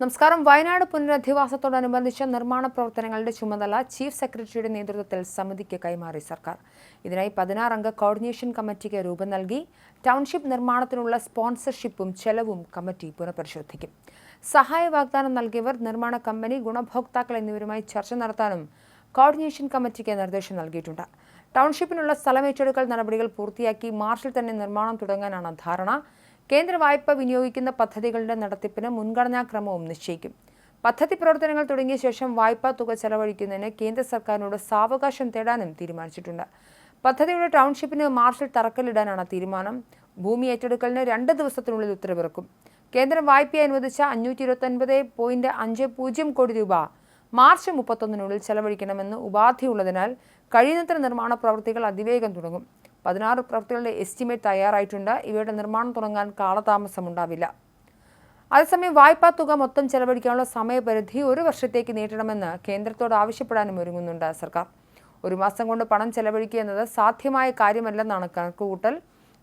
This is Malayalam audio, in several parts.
നമസ്കാരം. വയനാട് പുനരധിവാസത്തോടനുബന്ധിച്ച നിർമ്മാണ പ്രവർത്തനങ്ങളുടെ ചുമതല ചീഫ് സെക്രട്ടറിയുടെ നേതൃത്വത്തിൽ സമിതിക്ക് കൈമാറി സർക്കാർ. ഇതിനായി പതിനാറംഗ കോർഡിനേഷൻ കമ്മിറ്റിക്ക് രൂപം നൽകി ടൗൺഷിപ്പ് നിർമ്മാണത്തിനുള്ള സ്പോൺസർഷിപ്പും ചെലവും കമ്മിറ്റി പുനഃപരിശോധിക്കും. സഹായ വാഗ്ദാനം നൽകിയവർ നിർമ്മാണ കമ്പനി ഗുണഭോക്താക്കൾ എന്നിവരുമായി ചർച്ച നടത്താനും കോർഡിനേഷൻ കമ്മിറ്റിക്ക് നിർദ്ദേശം നൽകിയിട്ടുണ്ട്. ടൗൺഷിപ്പിനുള്ള സ്ഥലമേറ്റെടുക്കൽ നടപടികൾ പൂർത്തിയാക്കി മാർച്ചിൽ തന്നെ നിർമ്മാണം തുടങ്ങാനാണ് ധാരണ. കേന്ദ്ര വായ്പ വിനിയോഗിക്കുന്ന പദ്ധതികളുടെ നടത്തിപ്പിന് മുൻഗണനാക്രമവും നിശ്ചയിക്കും. പദ്ധതി പ്രവർത്തനങ്ങൾ തുടങ്ങിയ ശേഷം വായ്പാ തുക ചെലവഴിക്കുന്നതിന് കേന്ദ്ര സർക്കാരിനോട് സാവകാശം തേടാനും തീരുമാനിച്ചിട്ടുണ്ട്. പദ്ധതിയുടെ ടൗൺഷിപ്പിന് മാർച്ചിൽ തറക്കല്ലിടാനാണ് തീരുമാനം. ഭൂമി ഏറ്റെടുക്കലിന് രണ്ട് ദിവസത്തിനുള്ളിൽ ഉത്തരവിറക്കും. കേന്ദ്രം വായ്പ അനുവദിച്ച അഞ്ഞൂറ്റി ഇരുപത്തൊൻപത് പോയിന്റ് അഞ്ച് പൂജ്യം കോടി രൂപ മാർച്ച് മുപ്പത്തൊന്നിനുള്ളിൽ ചെലവഴിക്കണമെന്ന് ഉപാധിയുള്ളതിനാൽ കഴിയുന്നത്ര നിർമ്മാണ പ്രവൃത്തികൾ അതിവേഗം തുടങ്ങും. പതിനാറ് പ്രവൃത്തികളുടെ എസ്റ്റിമേറ്റ് തയ്യാറായിട്ടുണ്ട്. ഇവയുടെ നിർമ്മാണം തുടങ്ങാൻ കാലതാമസമുണ്ടാവില്ല അതേസമയം വായ്പാ തുക മൊത്തം ചെലവഴിക്കാനുള്ള സമയപരിധി ഒരു വർഷത്തേക്ക് നീട്ടണമെന്ന് കേന്ദ്രത്തോട് ആവശ്യപ്പെടാനും ഒരുങ്ങുന്നുണ്ട് സർക്കാർ. ഒരു മാസം കൊണ്ട് പണം ചെലവഴിക്കുക എന്നത് സാധ്യമായ കാര്യമല്ലെന്നാണ് കണക്കുകൂട്ടൽ.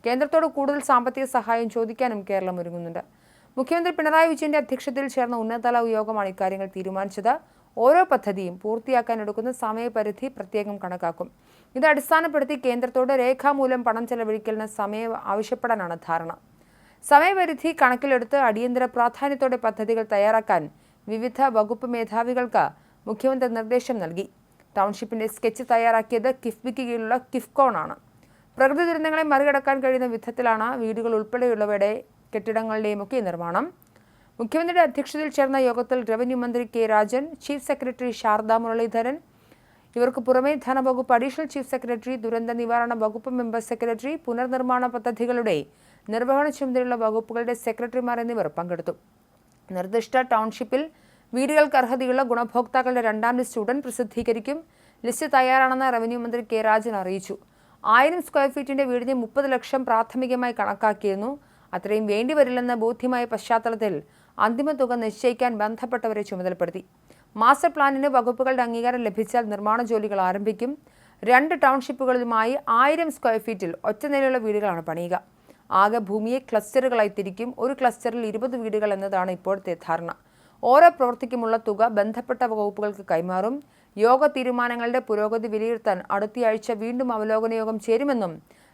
കേന്ദ്രത്തോട് കൂടുതൽ സാമ്പത്തിക സഹായം ചോദിക്കാനും കേരളം ഒരുങ്ങുന്നുണ്ട്. മുഖ്യമന്ത്രി പിണറായി വിജയന്റെ അധ്യക്ഷതയിൽ ചേർന്ന ഉന്നതതല യോഗമാണ് ഇക്കാര്യങ്ങൾ തീരുമാനിച്ചത്. ഓരോ പദ്ധതിയും പൂർത്തിയാക്കാൻ എടുക്കുന്ന സമയപരിധി പ്രത്യേകം കണക്കാക്കും. ഇത് അടിസ്ഥാനപ്പെടുത്തി കേന്ദ്രത്തോട് രേഖാമൂലം പണം ചെലവഴിക്കലിന് സമയം ആവശ്യപ്പെടാനാണ് ധാരണ. സമയപരിധി കണക്കിലെടുത്ത് അടിയന്തര പ്രാധാന്യത്തോടെ പദ്ധതികൾ തയ്യാറാക്കാൻ വിവിധ വകുപ്പ് മേധാവികൾക്ക് മുഖ്യമന്ത്രി നിർദ്ദേശം നൽകി. ടൗൺഷിപ്പിന്റെ സ്കെച്ച് തയ്യാറാക്കിയത് കിഫ്ബിക്ക് കീഴിലുള്ള കിഫ്കോൺ ആണ് പ്രകൃതി ദുരന്തങ്ങളെ മറികടക്കാൻ കഴിയുന്ന വിധത്തിലാണ് വീടുകൾ ഉൾപ്പെടെയുള്ളവയുടെ കെട്ടിടങ്ങളുടെയുമൊക്കെ നിർമ്മാണം. മുഖ്യമന്ത്രിയുടെ അധ്യക്ഷതയിൽ ചേർന്ന യോഗത്തിൽ റവന്യൂ മന്ത്രി K Rajan chief secretary Sharada Muraleedharan ഇവർക്ക് പുറമെ ധനവകുപ്പ് അഡീഷണൽ ചീഫ് സെക്രട്ടറി ദുരന്ത നിവാരണ വകുപ്പ് മെമ്പർ സെക്രട്ടറി പുനർനിർമ്മാണ പദ്ധതികളുടെ നിർവഹണ ചുമതലയുള്ള വകുപ്പുകളുടെ സെക്രട്ടറിമാർ എന്നിവർ പങ്കെടുത്തു. നിർദ്ദിഷ്ട ടൗൺഷിപ്പിൽ വീടുകൾക്ക് അർഹതയുള്ള ഗുണഭോക്താക്കളുടെ രണ്ടാം ലിസ്റ്റ് ഉടൻ പ്രസിദ്ധീകരിക്കും ലിസ്റ്റ് തയ്യാറാണെന്ന് റവന്യൂ മന്ത്രി കെ രാജൻ അറിയിച്ചു. ആയിരം സ്ക്വയർ ഫീറ്റിന്റെ വീടിന് മുപ്പത് ലക്ഷം പ്രാഥമികമായി കണക്കാക്കിയിരുന്നു. അത്രയും വേണ്ടിവരില്ലെന്ന ബോധ്യമായ പശ്ചാത്തലത്തിൽ അന്തിമ തുക നിശ്ചയിക്കാൻ ബന്ധപ്പെട്ടവരെ ചുമതലപ്പെടുത്തി. മാസ്റ്റർ പ്ലാനിന് വകുപ്പുകളുടെ അംഗീകാരം ലഭിച്ചാൽ നിർമ്മാണ ജോലികൾ ആരംഭിക്കും. രണ്ട് ടൗൺഷിപ്പുകളിലുമായി ആയിരം സ്ക്വയർ ഫീറ്റിൽ ഒറ്റനിലയുള്ള വീടുകളാണ് പണിയുക. ആകെ ഭൂമിയെ ക്ലസ്റ്ററുകളായി തിരിക്കും. ഒരു ക്ലസ്റ്ററിൽ ഇരുപത് വീടുകൾ എന്നതാണ് ഇപ്പോഴത്തെ ധാരണ. ഓരോ പ്രവൃത്തിക്കുമുള്ള തുക ബന്ധപ്പെട്ട വകുപ്പുകൾക്ക് കൈമാറും. യോഗ തീരുമാനങ്ങളുടെ പുരോഗതി വിലയിരുത്താൻ അടുത്തയാഴ്ച വീണ്ടും അവലോകന യോഗം ചേരുമെന്നും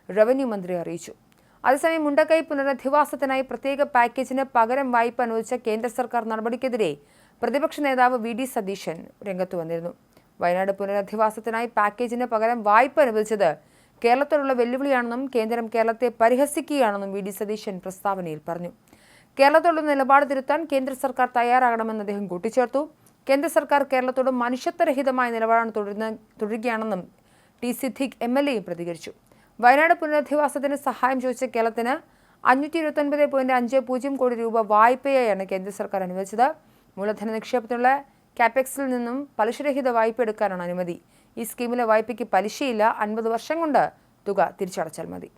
റവന്യൂ മന്ത്രി അറിയിച്ചു. അതേസമയം മുണ്ടക്കൈ പുനരധിവാസത്തിനായി പ്രത്യേക പാക്കേജിന് പകരം വായ്പ അനുവദിച്ച കേന്ദ്ര സർക്കാർ നടപടിക്കെതിരെ പ്രതിപക്ഷ നേതാവ് വി ഡി സതീശൻ രംഗത്തു വന്നിരുന്നു. വയനാട് പുനരധിവാസത്തിനായി പാക്കേജിന് പകരം വായ്പ അനുവദിച്ചത് കേരളത്തോടുള്ള വെല്ലുവിളിയാണെന്നും കേന്ദ്രം കേരളത്തെ പരിഹസിക്കുകയാണെന്നും വി ഡി സതീശൻ പ്രസ്താവനയിൽ പറഞ്ഞു. കേരളത്തോടുള്ള നിലപാട് തിരുത്താൻ കേന്ദ്ര സർക്കാർ തയ്യാറാകണമെന്ന് അദ്ദേഹം കൂട്ടിച്ചേർത്തു. കേന്ദ്ര സർക്കാർ കേരളത്തോട് മനുഷ്യത്വരഹിതമായ നിലപാടാണ് തുടരുന്ന തുടരുകയാണെന്നും ടി സിദ്ദിഖ് എം എൽ എയും പ്രതികരിച്ചു. വയനാട് പുനരധിവാസത്തിന് സഹായം ചോദിച്ച കേരളത്തിന് അഞ്ഞൂറ്റി ഇരുപത്തൊൻപത് പോയിന്റ് അഞ്ച് പൂജ്യം കോടി രൂപ വായ്പയായാണ് കേന്ദ്ര സർക്കാർ അനുവദിച്ചത്. മൂലധന നിക്ഷേപത്തിനുള്ള കാപെക്സിൽ നിന്നും പലിശരഹിത വായ്പ എടുക്കാനാണ് അനുമതി. ഈ സ്കീമിലെ വായ്പയ്ക്ക് പലിശയില്ല. അൻപത് വർഷം കൊണ്ട് തുക തിരിച്ചടച്ചാൽ മതി.